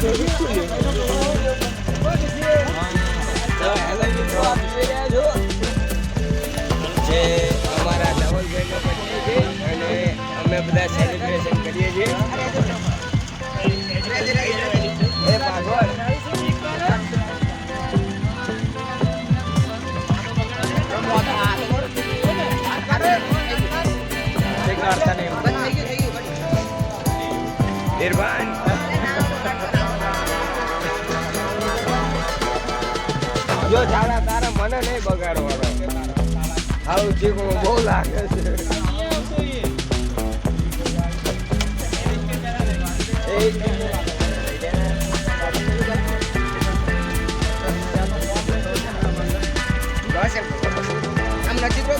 તો જો તારા તારા મને નહીં બગાડવાનો આવું ચીકણું બહુ લાગે છે. આમ નજીક રહો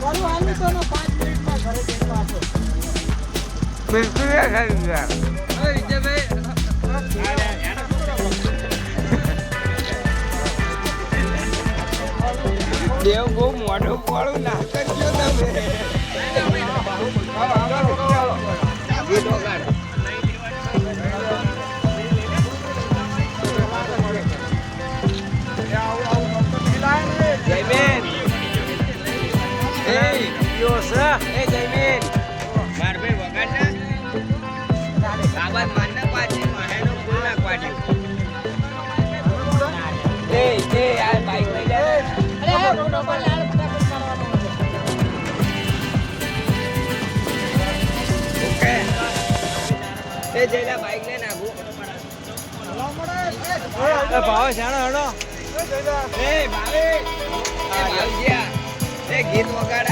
થોડા. બિલકુલ દેવ બહુ મોઢું પોળું ના કરજો તમે. જયબેન એ યો ઓકે. એ બાઈક લઈને આવું ભાવ જાણો હણો એ ભાવે એ ભાવજીયા એ ગીત વગાડાયું